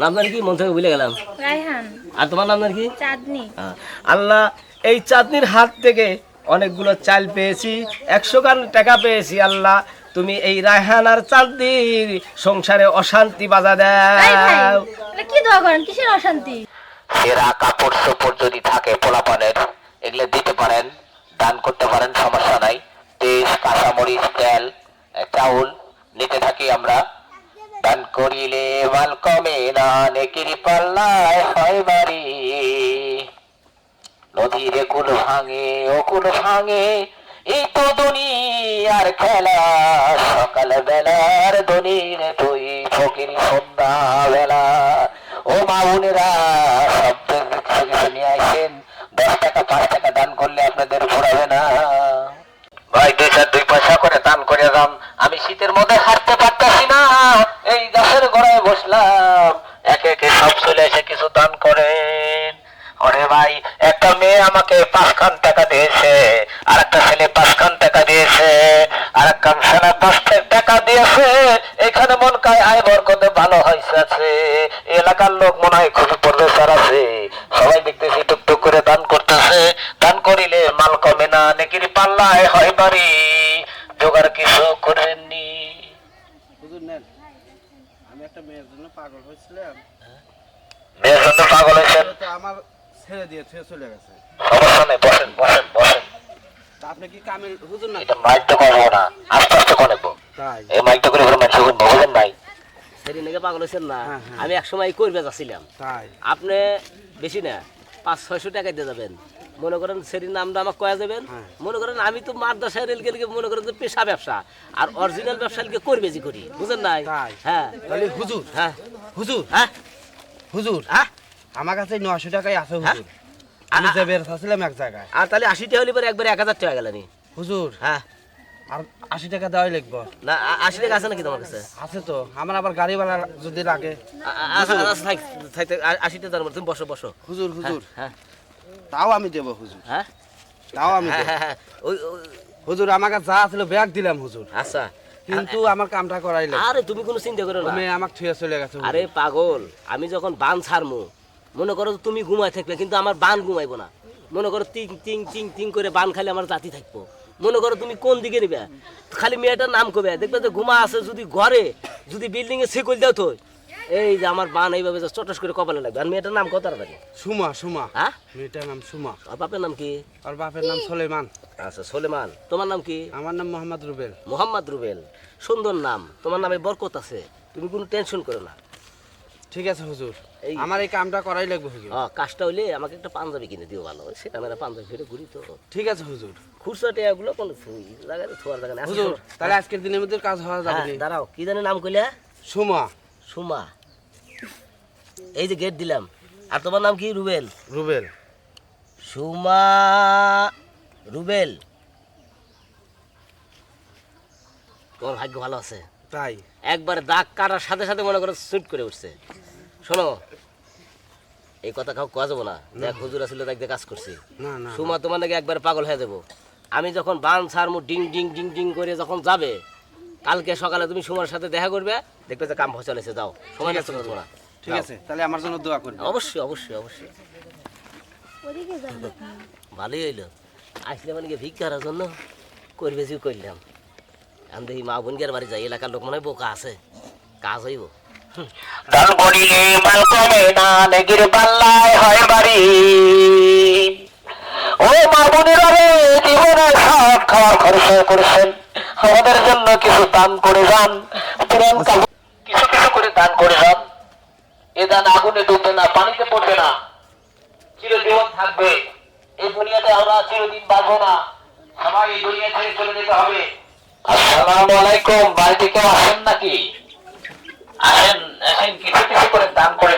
নাম জানি কি? মন থেকে ভুলে গেলাম। রায়হান। আর তোমার নাম জানি কি? চাঁদনি। হ্যাঁ। আল্লাহ এই চাঁদনির হাত থেকে অনেকগুলো চাল পেয়েছি একশো গান টাকা পেয়েছি আল্লাহ। তুমি এই রায়হান আর চাঁদনির সংসারে অশান্তি বাজা দাও। কি দোয়া করেন? কিসের অশান্তি? সেরা কাপড় চোপড় যদি থাকে পোলাপানের এগুলো দিতে পারেন দান করতে পারেন সমস্যা নাই। তেল কাঁচামরিচ তেল চাউল নিতে থাকি আমরা। করিলে মাল কমে না নেকির পাল্লায় হয় বাড়ি? নদীরে কুল ভাঙে ও কুল ভাঙে, এই তো দুনিয়ার খেলা। সকাল বেলার দনির তুই ফকির সন্ধ্যা বেলা ও মাউনেরা সব নিয়ে আসেন, দশ টাকা, পাঁচ টাকা দান করলে আপনাদের ঘোরাবে না। ভাই, দুই চার দুই পয়সা করে দান করে দাম আমি শীতের মধ্যে হাঁটতে পারতাছি না। একে সব চলে এসে কিছু দান করেন। ওরে ভাই, একটা মেয়ে আমাকে পাঁচখান টাকা দিয়েছে আর একটা ছেলে পাঁচখান টাকা দিয়েছে আর একটা ছেলে দশ টাকা দিয়েছে। এখানে মন কায় আয় বরকতে ভালো হয়েছে এলাকার লোক মনে হয় খুবই প্রফেসর আছে। সবাই দেখতেছি টুকটুক করে দান করতেছে। দান করিলে মাল কমে না, নেকির পাল্লায় হয় বাড়ি। জোগাড় কিছু করেননি। আমি একটা মেয়ের জন্য পাগল হয়েছিলাম। মেয়ের জন্য পাগল হয়েছেন। আমার ছেড়ে দিয়ে ছুঁয়ে চলে গেছে। সমস্যা নেই বসেন বসেন বসেন। আপনি কি কামিল হুজুর না এটা মাইকটা করব না আস্তে আস্তে করব তাই। এই মাইকটা করে করে মানুষ শুনব বুঝেন নাই? সেদিন নাকি পাগল হয়েছেন না? হ্যাঁ, হ্যাঁ। আমি এক সময় করবে যাচ্ছিলাম। আপনি বেশি না পাঁচ ছয়শো টাকা দিয়ে যাবেন। মনে করেন সেদিন নামটা আমাকে কয়া যাবেন। হ্যাঁ। মনে করেন আমি তো মাদ্রাসায় রেলকে লিখে মনে করেন যে পেশা ব্যবসা আর অরিজিনাল ব্যবসা করবে যে করি বুঝেন নাই? তাই। হ্যাঁ। হুজুর হ্যাঁ। হুজুর। হ্যাঁ? হুজুর হ্যাঁ? আমার কাছে নশো টাকাই আছে হ্যাঁ? হুজুর। আমি যে বের থাকছিলাম এক জায়গায়। আর তাহলে আশি টাকা হলে পরে একবারে এক হাজার টাকা গেলানি? হুজুর হ্যাঁ। আর আশি টাকা দেওয়াই লিখব না আশি টাকা আছে নাকি তোমার কাছে? আছে তো আমার আবার গাড়ি ভাড়া যদি লাগে। আচ্ছা, আচ্ছা, আশি টাকা তুমি বসো বসো। হুজুর হ্যাঁ, হুজুর। হ্যাঁ তাও আমি দেবো হুজুর। হ্যাঁ? তাও আমি হ্যাঁ হ্যাঁ হ্যাঁ ওই হুজুর আমার কাছে যা ছিল ব্যাগ দিলাম হুজুর। আচ্ছা। কিন্তু আমার কামটা করাইলে। আরে তুমি কোনো চিন্তা করো না। তুমি আমাকে থুয়া চলে গেছো। আরে পাগল আমি যখন বান ছাড়মু মনে করো তুমি ঘুমাই থাকবে কিন্তু আমার বান ঘুমাইবো না। মনে করো তিং তিং তিং তিং করে বান খালি আমার জাতি থাকব। মনে করো তুমি কোন দিকে নিবে? খালি মেয়েটার নাম কবে দেখবে যে ঘুমা আছে যদি ঘরে যদি বিল্ডিং এ সেকুল দাও তো এই যে আমার বান এইভাবে যে চটস করে কপালে লাগবে। আর মেয়েটার নাম কত তাড়াতাড়ি সুমা সুমা। হ্যাঁ? মেয়েটার নাম সুমা। আর বাপের নাম কি? আর বাপের নাম সোলেমান। আচ্ছা সোলেমান। তোমার নাম কি? আমার নাম মোহাম্মদ রুবেল। মোহাম্মদ রুবেল। সুন্দর নাম। তোমার নামে বরকত আছে। তুমি কোনো টেনশন করো না। ঠিক আছে হুজুর। এই- আমার এই কামটা করাই লাগবে হুজুর। হ্যাঁ কাজটা হইলে আমাকে একটা পাঞ্জাবি কিনে দিও ভালো। সেটা মেরা পাঞ্জাবি ফিরে ঘুরি তো। ঠিক আছে হুজুর। খুচরা টেয়াগুলো কোনো জায়গায় থোয়ার জায়গা আচ্ছা, হুজুর তাহলে আজকের দিনের মধ্যে কাজ হওয়া যাবে হ্যাঁ, দাঁড়াও কি জানি নাম কইলে? সুমা। সুমা। এই যে গেট দিলাম। আর তোমার নাম কি? রুবেল। রুবেল। সুমা রুবেল। তোমার ভাগ্য ভালো আছে? তাই। একবার দাগ কাটার সাথে সাথে মনে করো শুট করে উঠছে। শোনো এই কথা কাউ কোয়া যাব না। দেখ হুজুর আসলে দেখ কাজ করছি। সুমা তোমার নাকি একবার পাগল হয়ে যাব। আমি যখন বান ছাড়মু ডিং ডিং ডিং ডিং করে যখন যাবে কালকে সকালে তুমি সুমার সাথে দেখা করবে দেখবে যে কাম চলেছে যাও। সময় নষ্ট করব না। ঠিক আছে তাহলে আমার জন্য দোয়া করবে। অবশ্যই অবশ্যই অবশ্যই। ভালোই হইল। আসলে মানে কি ভিক্ষার জন্য করবে যে করলাম। আমি দেখি মা বাড়ি যাই এলাকার লোক মনে বোকা আছে। কাজ হইব। দান করিলে মাল কমে না নেগির পাল্লায় হয় বাড়ি। ও মা বোনেরা রে জীবনে সব খাওয়ার খরচ করেছেন। আমাদের জন্য কিছু দান করে যান। কিছু কিছু করে দান করে যান। দান আগুনে ডুববে না, পানিতে পড়বে না। চিরজীবন থাকবে। এই দুনিয়াতে আমরা চিরদিন বাঁচবো না। সবাই এই দুনিয়া ছেড়ে চলে যেতে হবে। আসসালামু আলাইকুম, বাড়িতে কেউ আসেন নাকি? আসেন আসেন, কিছু কিছু করে দান করে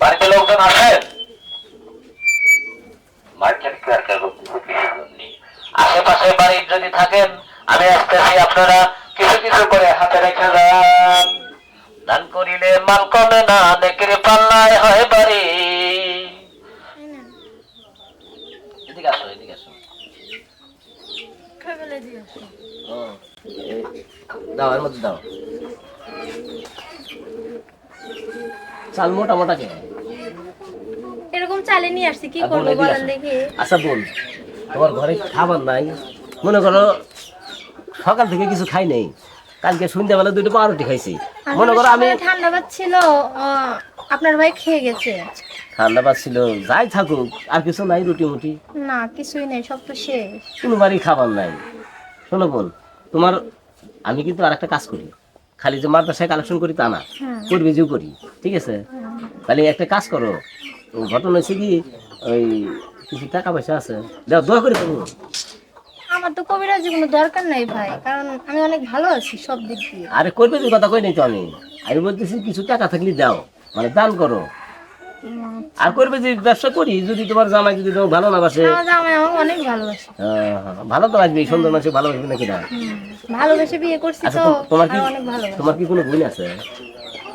বাড়িতে লোকজন আসেন মার্কেট জন্য আশেপাশে বাড়ির যদি থাকেন, আমি আসতেছি, আপনারা কিছু কিছু করে হাতে রেখে যান। দান করিলে মাল কমে না নেকের পাল্লায় হয় বাড়ি। এদিকে আসো এদিকে আসো। ফেলে দিয়ে আসো। দাও এর মধ্যে দাও। চাল মোটা মোটা কে? এরকম চালে নিয়ে আসছি কি এখন করব বলেন দেখি। আচ্ছা তোমার ঘরে খাবার নাই? মনে করো সকাল থেকে কিছু খাই নাই। কালকে সন্ধ্যাবেলা দুটো পাউরুটি খাইছি। মনে করো আমি ঠান্ডা পাচ্ছিল আপনার ভাই খেয়ে গেছে। ঠান্ডা পাচ্ছিল যাই থাকুক আর কিছু নাই রুটি মুটি না কিছুই নেই সব তো শেষ। কোনো বাড়ি খাবার নাই। শোনো বোন তোমার আমি কিন্তু আর একটা কাজ করি। খালি যে মাদ্রাসায় কালেকশন করি তা না হ্যাঁ। করবে যে করি ঠিক আছে? তাহলে একটা কাজ করো ঘটনা হচ্ছে কি ওই কিছু টাকা পয়সা আছে দাও দোয়া করে করব আমার তো কবিরাজি কোনো দরকার নাই ভাই কারণ আমি অনেক ভালো আছি সব দিক দিয়ে। আরে করবে যে কথা কই নাই তো আমি? আমি বলতেছি কিছু টাকা থাকলে দাও মানে দান করো। আর করবে যে ব্যবসা করি যদি তোমার জামাই যদি তোমার ভালো না বাসে? আমার জামাই আমাকে অনেক ভালোবাসে। ভালো তো লাগবে সুন্দর মানুষ ভালোবাসবে নাকি না? ভালোবেসে বিয়ে করছি আচ্ছা তো তোমার কি তোমার কি কোনো বোন আছে?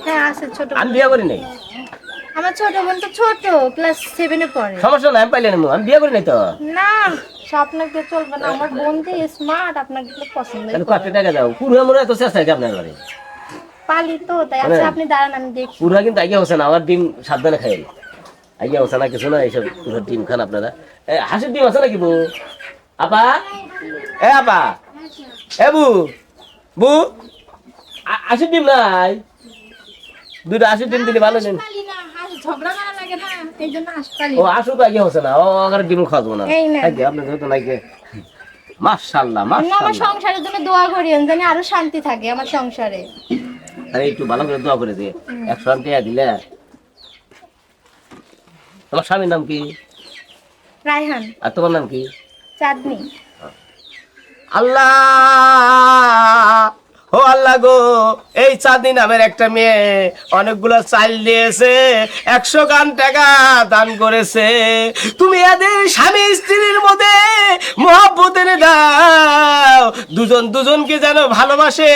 হ্যাঁ আছে ছোট আমি বিয়ে করি নাই? আমার ছোট বোন তো ছোট ক্লাস সেভেনে পড়ে। সমস্যা নাই আমি পাইলে আমি বিয়ে করি নাই তো? না আপনাকে চলবে না আমার বোন যে স্মার্ট আপনাকে তো পছন্দ তাহলে কত টাকা দাও। পুরো আমার এত চেষ্টা আপনার বাড়ি। পালি তো তাই আচ্ছা আপনি দাঁড়ান আমি দেখি পুরো কিন্তু আগে হচ্ছে না আমার ডিম সাবধানে খাই আগে হচ্ছে না কিছু না এইসব পুরো ডিম খান আপনারা। এ, হাঁসের ডিম আছে নাকি বউ? আপা? এ আপা। এ বু। বু? হাঁসের ডিম নাই। দুটো হাঁসের ডিম দিলে ভালো দিন পালি না হাস ঝগড়া এই জন্য হাস ও আসো আগে হচ্ছে না। ও আগে ডিম খাওয়াবো না। এই নেন। আগে তো নাকি মাশাল্লাহ আপনি আমার সংসারের জন্য দোয়া করিয়েন জানি আরও শান্তি থাকে আমার সংসারে। আরে একটু ভালো করে দোয়া করে দিয়ে একশো টাকা দিলে। তোমার স্বামীর নাম কি? রায়হান। আর তোমার নাম কি? চাঁদনি। আল্লাহ! ও আল্লাহ গো, এই চাঁদনি নামের একটা মেয়ে অনেকগুলো চাল দিয়েছে, একশো গান টাকা দান করেছে। তুমি এদের স্বামী স্ত্রীর মধ্যে মহব্বত এনে দাও। দুজন দুজনকে যেন ভালোবাসে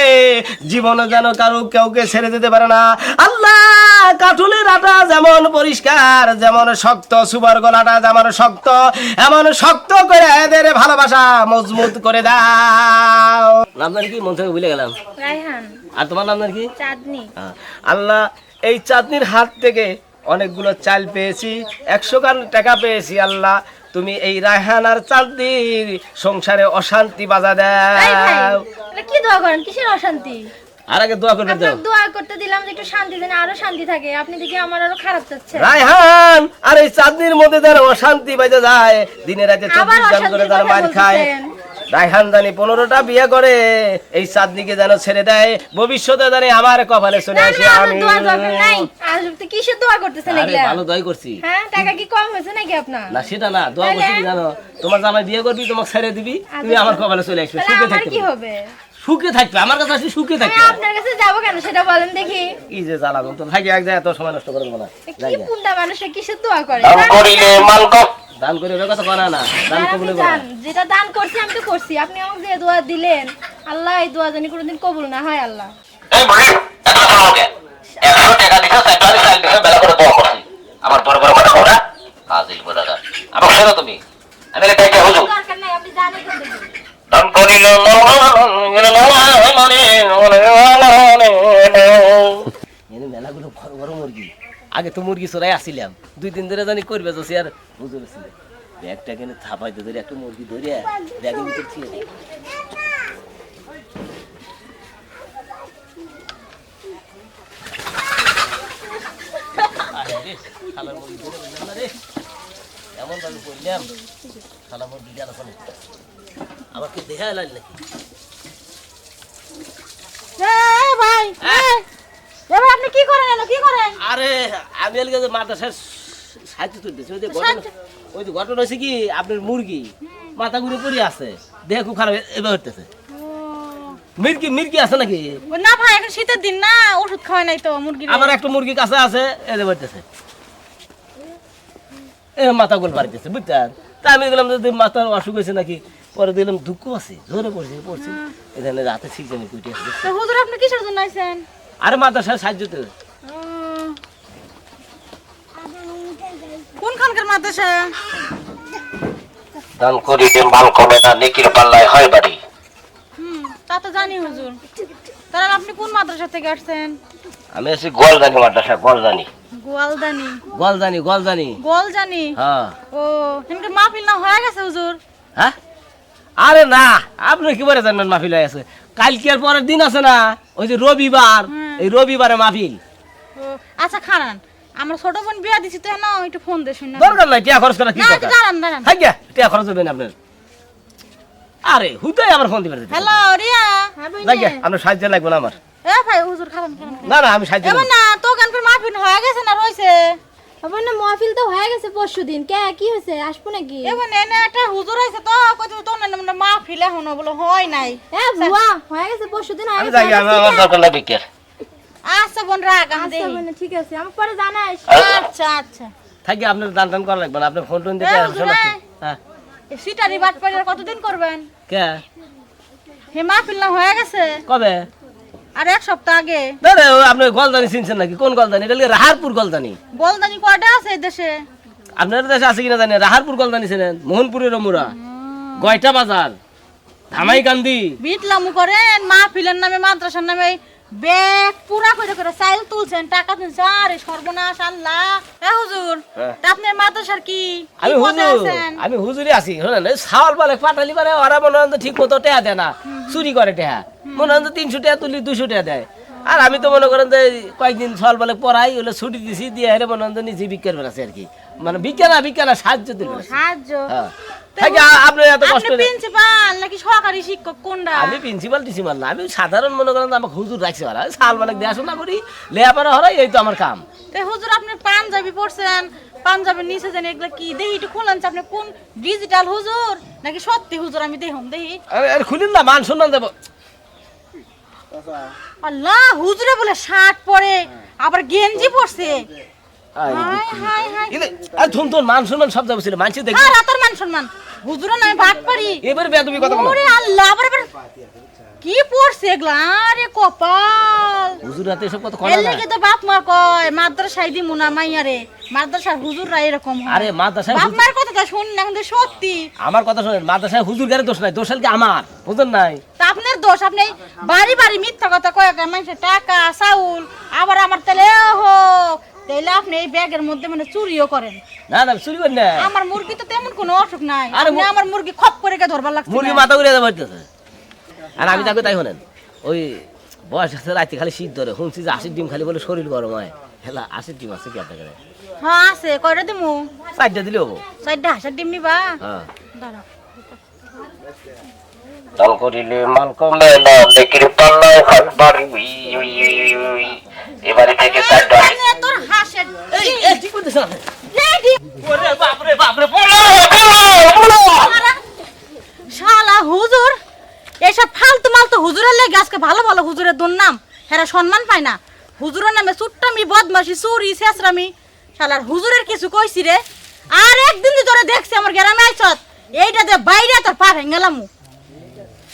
জীবনে যেন কারও কাউকে ছেড়ে দিতে পারে না। আল্লাহ কাঠুলের আটা যেমন পরিষ্কার, যেমন শক্ত সুবার গলাটা যেমন শক্ত, এমন শক্ত করে এদের ভালোবাসা মজবুত করে দাও। আপনার কি মন থেকে ভুলে গেলাম? রায়হান। আর তোমার নাম কি? চাঁদনি। আল্লাহ এই চাঁদনির হাত থেকে অনেকগুলো চাল পেয়েছি একশো গান টাকা পেয়েছি আল্লাহ। তুমি এই রায়হান আর চাঁদনির সংসারে অশান্তি বাজা দাও। কি দোয়া করেন? কিসের অশান্তি? আর আগে দোয়া করবে দাও দোয়া করতে দিলাম যে একটু শান্তি দেন আরও শান্তি থাকে। আপনি দেখি আমার আরও খারাপ যাচ্ছে রায়হান আর এই চাঁদনির মধ্যে যেন অশান্তি বাজে যায় দিনে রাতে চব্বিশ গান করে কথা মার খায়। রায়হান জানি পনেরোটা বিয়ে করে। এই চাঁদনিকে যেন ছেড়ে দেয়। ভবিষ্যতে জানি আমার কপালে চলে না, আসে আমি। কিসের দোয়া করতেছেন ভালো দয় করছি। হ্যাঁ টাকা কি কম হয়েছে নাকি আপনার? না সেটা না দোয়া করছি জানো? তোমার জামাই বিয়ে করবি তোমাকে ছেড়ে দিবি তুমি আচ্ছা। আমার কপালে চলে আসবে। সুখে থাকবে। কি হবে? সুখে থাকবে আমার কাছে আসলে সুখে থাকবে। আপনার কাছে যাব কেন? সেটা বলেন দেখি। কি যে জ্বালা তো থাকি এক জায়গায় এত সময় নষ্ট না। কি। পুন্ডা কিসের দোয়া করে? করিলে দান করে ওর কথা কনা না দান কবুলে করা যেটা দান করছি আমি তো করছি আপনি আমাকে যে দোয়া দিলেন আল্লাহ এই দোয়া জানি কোনোদিন কবুল না হয় আল্লাহ এই বুড়ি এত শোনো কে একশো টাকা দিছো সেন্টারি সাইড দিছো বেলা করে দোয়া করছি আমার বড় বড় কথা না কাজিল বলে না আমাকে শোনো তুমি আমি এটা কে হুজুর দরকার নাই আপনি জানেন তো দান করিলে মেলাগুলো বড় বড় আগে তো মুরগি চড়াই আসিলাম। দুই দিন ধরে জানি করবে তো আর বুঝতে পারছি ব্যাগটা কেন থাপাইতে ধরে একটা মুরগি ধরে ব্যাগের ভিতর ছিল এমন ভাবে করলাম শালা মুরগি গেল ওখানে আমার কি দেখা নাকি? ভাই এবার আপনি কি করেন এলো? কি করেন? আরে আমি এলাকা যে মাদ্রাসার সাহায্য তুলতেছি। ওই যে ঘটনা ওই যে ঘটনা হয়েছে কি আপনার মুরগি মাথা ঘুরে পড়ে আছে দেহ খুব খারাপ এবার হতেছে মির্কি মির্কি আছে নাকি? না ভাই এখন শীতের দিন না ওষুধ খাওয়াই নাই তো আমার একটা মুরগি কাছে আছে বাড়তেছে এ মাথা গোল তা আমি দেখলাম যদি মাথার অসুখ হয়েছে নাকি পরে দেখলাম দুঃখ আছে ধরে পড়ছে পড়ছে। এখানে রাতে ঠিক জানি কুইটে আছে হুজুর আপনি কিসের জন্য আইছেন? আরে সাহায্য তো কোনখানকার মাদ্রাসা? দান মাল কমে না নেকির পাল্লায় হয় বাড়ি। হুম তা তো জানি হুজুর। তাহলে আপনি কোন মাদ্রাসা থেকে আসছেন? আমি আছি গোয়ালদানি মাদ্রাসা গোয়ালদানি। গোয়ালদানি। গলজানি গলজানি গোলজানি হ্যাঁ। ও এনকে মাহফিল না হয়ে গেছে হুজুর? হ্যাঁ? আরে না আপনি কি বলে জানবেন মাহফিল হয়ে আছে কালকের পরের দিন আছে না ওই যে রবিবার। হুম। এই রবিবারে মাহফিল। আচ্ছা খারান আমরা ছোট বোন বিয়া দিছি তো না একটু ফোন দে শুন না। দরকার নাই টিয়া খরচ করা কি না দরকার? দাঁড়ান দাঁড়ান। হাই গিয়া টিয়া খরচ হবে না আপনার। আরে হুদাই আমার ফোন দিবে হ্যালো রিয়া। যাই গিয়া, আপনার সাহায্য লাগবে না আমার। এ ভাই হুজুর খারান খারান না না আমি সাহায্য না। তো গান করে মাহফিল হয়ে গেছে না রইছে? আবার না মহফিল তো হয়ে গেছে পরশু দিন। কে কি হয়েছে? আসব নাকি? এবার এনে একটা হুজুর হইছে তো কইতে তো না না মাহফিল এখনও বলে হয় নাই। এ বুয়া হয়ে গেছে পরশু দিন হয়ে আমি যাই আমার দরকার আচ্ছা বোন রাগ আমি আচ্ছা দেই বোন, ঠিক আছে আমার পরে জানাস। আচ্ছা আচ্ছা। থাকি আপনার দান টান করা লাগবে না আপনার ফোন টোন দিতে এই। হ্যাঁ। এই সিটারি বাট পাড়ি কতদিন করবেন? কে? হে মাহফিল না হয়ে গেছে? কবে? আর এক সপ্তাহ আগে। ও আপনি গলদানি চিনছেন নাকি? কোন গলদানি? এটা রাহারপুর গলদানি। বলদানি কয়টা আছে এই দেশে? আপনার দেশে আছে কিনা জানি রাহারপুর গলদানি ছিলেন মোহনপুরের রমুরা গয়টা বাজার ধামাই কান্দি বিটলামু করেন মাহফিলের নামে মাদ্রাসার নামে ব্যাগ পুরা করে করে চাইল তুলছেন টাকা আরে সর্বনাশ আল্লাহ। এ হুজুর হ্যাঁ। তা আপনার মাদ্রাসার কি? আমি হুজুর আমি হুজুরি আছি। শোনেন বালে পাটালি বালে ওরা মনে হয় ঠিক মতো টেহা দেয় না। চুরি করে টেহা। মনে হয় তিনশো টাকা তুলি দুশো টাকা দেয়। আর আমি তো মনে করেন যে কয়েকদিন ছাওয়াল বালে পড়াই ওগুলো ছুটি দিছি দিয়ে হেরে মনে হয় নিজে বিজ্ঞান বেড়াচ্ছে আর কি। মানে বিজ্ঞান বিজ্ঞান সাহায্য দিল সাহায্য। হ্যাঁ এত কষ্ট নেই। প্রিন্সিপাল নাকি সহকারী শিক্ষক কোনটা? আমি প্রিন্সিপাল টিসিপাল না আমি সাধারণ মনে করেন যে আমাকে হুজুর রাখছে ওরা সাল দেখাশোনা করি লেয়াপাড়া হরাই এই তো আমার কাম। তো হুজুর আপনি পাঞ্জাবি পড়ছেন পাঞ্জাবির নিচে এগুলা কি দেখি একটু খুললেন আপনি কোন ডিজিটাল হুজুর? নাকি সত্যি হুজুর আমি দেখুন দেখি আরে আরে খুলিন না মান সম্মান দেবো। আল্লাহ হুজুরে বলে শার্ট পরে আবার গেঞ্জি পরছে। আরে মান সম্মান সব যাব ছিল মানছি দেখি। হ্যাঁ রাতার মান সম্মান। হুজুরের নামে ভাত পারি। এবার বেয়া কথা বলো। ওরে আল্লাহ আবার আবার। কি পড়ছে এগুলা? আরে কপাল। হুজুর রাতে এসব কথা কয় না লেগে তো বাপ মা কয় মাদ্রাসায় দি মুনা মাইয়ারে মাদ্রাসার হুজুররা এরকম আরে মাদ্রাসায় বাপ মার কথাটা শুন না কিন্তু সত্যি। আমার কথা শোনেন মাদ্রাসায় হুজুর গারে দোষ নাই দোষ কি আমার? বুঝলেন নাই? তা আপনার দোষ আপনি বাড়ি বাড়ি মিথ্যা কথা কয়ে মানুষের টাকা চাউল আবার আমার তাহলে হো তাইলে আপনি এই ব্যাগের মধ্যে মানে চুরিও করেন। না না চুরি করি না। আমার মুরগি তো তেমন কোনো অসুখ নাই। আরে আপনি আমার মুরগি খপ করে কে ধরবার লাগছে মুরগি মাথা ঘুরে যাব। আর আমি তাকে তাই শোনেন ওই বয়স আছে রাতে খালি শীত ধরে। শুনছি যে আশির ডিম খালি বলে শরীর গরম হয়। হেলা আশির ডিম আছে কি আপনার হ্যাঁ আছে। কয়টা দিমু? চারটা দিলে হব। চারটা হাসার ডিম নিবা? হ্যাঁ। দাঁড়াও দান করিলে মান কমে না বিক্রি পাল্লায় হাত বাড়ি। এবারে থেকে চারটা এখানে তোর হাসের এই এই ঠিক করতেছেন আপনি রেডি ওরে বাপরে বাপরে বলো শালা হুজুর এসব ফালতু মালতু হুজুরের লেগে আজকে ভালো ভালো হুজুরের দোন নাম। হেরা সম্মান পায় না। হুজুরের নামে চুট্টামি বদমাসি চুরি শেষরামি শালার হুজুরের কিছু কইছি রে। আর একদিন ধরে দেখছি আমার গ্রামে আইছত এইটা দে বাইরে তোর পা ভেঙ্গেলাম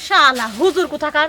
শালা হুজুর কোথাকার?